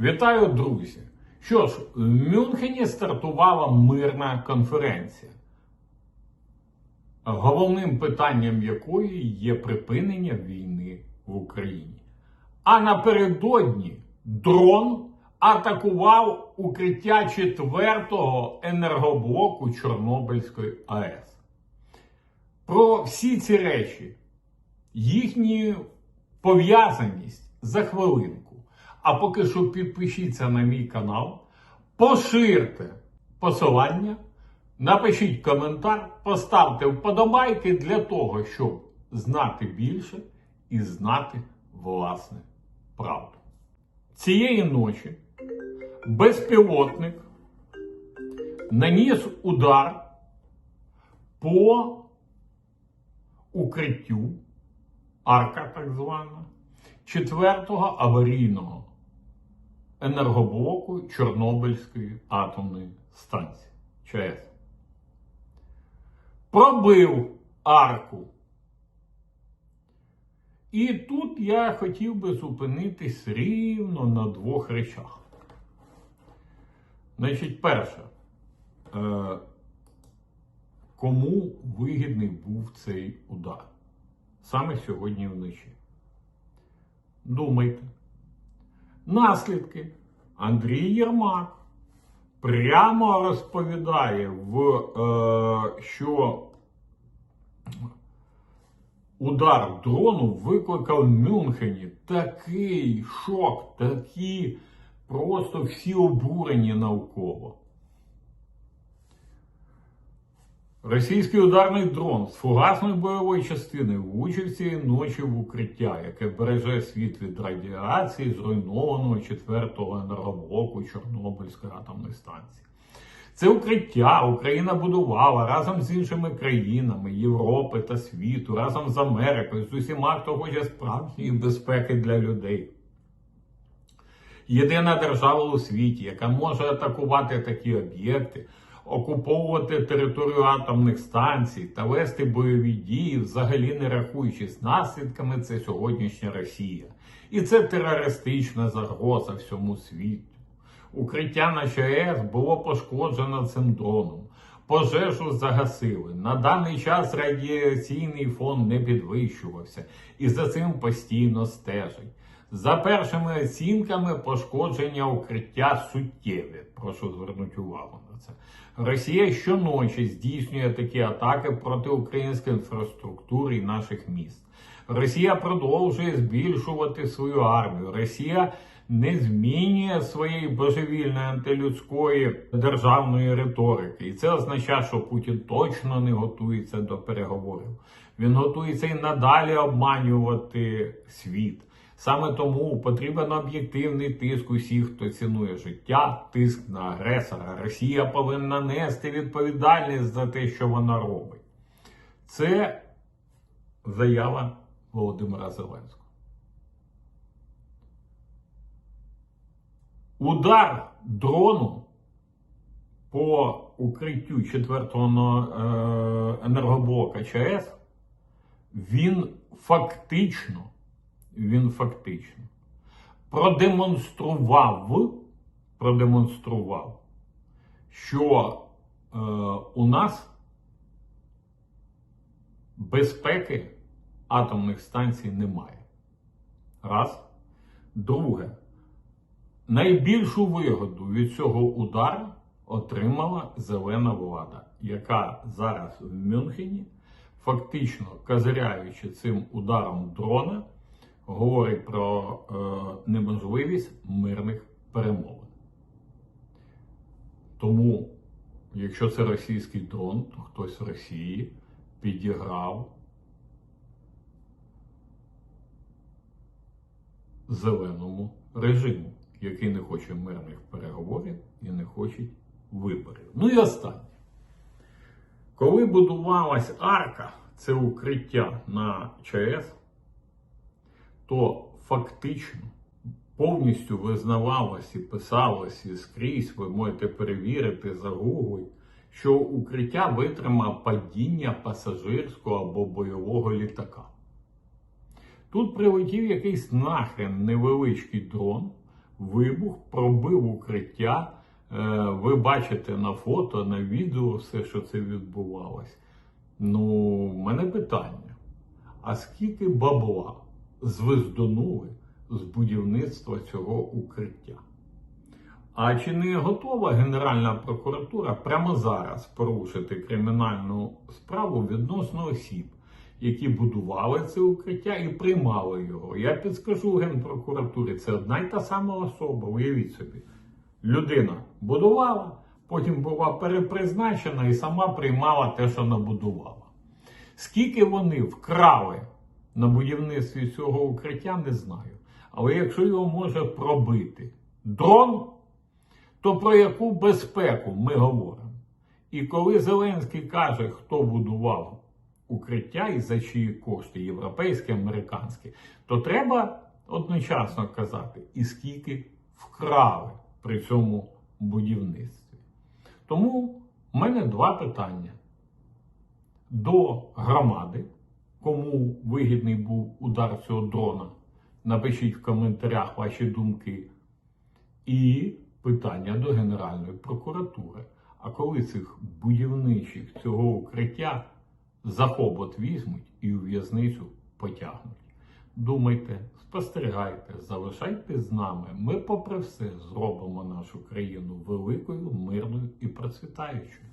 Вітаю, друзі! Що ж, в Мюнхені стартувала мирна конференція, головним питанням якої є припинення війни в Україні. А напередодні дрон атакував укриття четвертого енергоблоку Чорнобильської АЕС. Про всі ці речі, їхню пов'язаність за хвилинку. А поки що підпишіться на мій канал, поширте посилання, напишіть коментар, поставте вподобайки для того, щоб знати більше і знати власне правду. Цієї ночі безпілотник наніс удар по укриттю, арка так звана, четвертого аварійного енергоблоку Чорнобильської атомної станції ЧАЕС. Пробив арку. І тут я хотів би зупинитись рівно на двох речах. Значить, перше, е, кому вигідний був цей удар? Саме сьогодні вночі. Думайте. Наслідки Андрій Єрмак прямо розповідає, в, е, що удар дрону викликав в Мюнхені такий шок, такі просто всі обурені навколо. Російський ударний дрон з фугасною бойової частини влучив цієї ночі в укриття, яке береже світ від радіації зруйнованого 4-го енергоблоку Чорнобильської атомної станції. Це укриття Україна будувала разом з іншими країнами Європи та світу, разом з Америкою, з усіма, хто хоче справжньої безпеки для людей. Єдина держава у світі, яка може атакувати такі об'єкти, окуповувати територію атомних станцій та вести бойові дії, взагалі не рахуючись наслідками, це сьогоднішня Росія. І це терористична загроза всьому світу. Укриття на ЧАЕС було пошкоджено цим дроном. Пожежу загасили. На даний час радіаційний фон не підвищувався і за цим постійно стежить. За першими оцінками, пошкодження укриття суттєві. Прошу звернути увагу на це. Росія щоночі здійснює такі атаки проти української інфраструктури і наших міст. Росія продовжує збільшувати свою армію. Росія не змінює своєї божевільної антилюдської державної риторики. І це означає, що Путін точно не готується до переговорів. Він готується і надалі обманювати світ. Саме тому потрібен об'єктивний тиск усіх, хто цінує життя, тиск на агресора. Росія повинна нести відповідальність за те, що вона робить. Це заява Володимира Зеленського. Удар дрону по укриттю 4-го е, енергоблока ЧАЕС, він фактично він фактично продемонстрував, продемонстрував, що е, у нас безпеки атомних станцій немає. Раз. Друге, найбільшу вигоду від цього удару отримала зелена влада, яка зараз в Мюнхені, фактично козиряючи цим ударом дрона, говорить про е, неможливість мирних перемовин. Тому, якщо це російський дрон, то хтось в Росії підіграв зеленому режиму, який не хоче мирних переговорів і не хоче виборів. Ну і останнє. Коли будувалась арка, це укриття на ЧАЕС, то фактично повністю визнавалось і писалось і скрізь, ви можете перевірити, загуглити, що укриття витримав падіння пасажирського або бойового літака. Тут прилетів якийсь нахрен невеличкий дрон, вибух пробив укриття. Е, Ви бачите на фото, на відео все, що це відбувалось. Ну, в мене питання: а скільки бабла звездонули з будівництва цього укриття? А чи не готова Генеральна прокуратура прямо зараз порушити кримінальну справу відносно осіб, які будували це укриття і приймали його? Я підскажу Генпрокуратурі, це одна й та сама особа, уявіть собі. Людина будувала, потім була перепризначена і сама приймала те, що набудувала. Скільки вони вкрали на будівництві цього укриття, не знаю. Але якщо його може пробити дрон, то про яку безпеку ми говоримо? І коли Зеленський каже, хто будував укриття і за чиї кошти, європейські, американські, то треба одночасно казати, і скільки вкрали при цьому будівництві. Тому в мене два питання до громади, кому вигідний був удар цього дрона. Напишіть в коментарях ваші думки. І питання до Генеральної прокуратури. А коли цих будівничих цього укриття за хобот візьмуть і у в'язницю потягнуть? Думайте, спостерігайте, залишайтесь з нами. Ми, попри все, зробимо нашу країну великою, мирною і процвітаючою.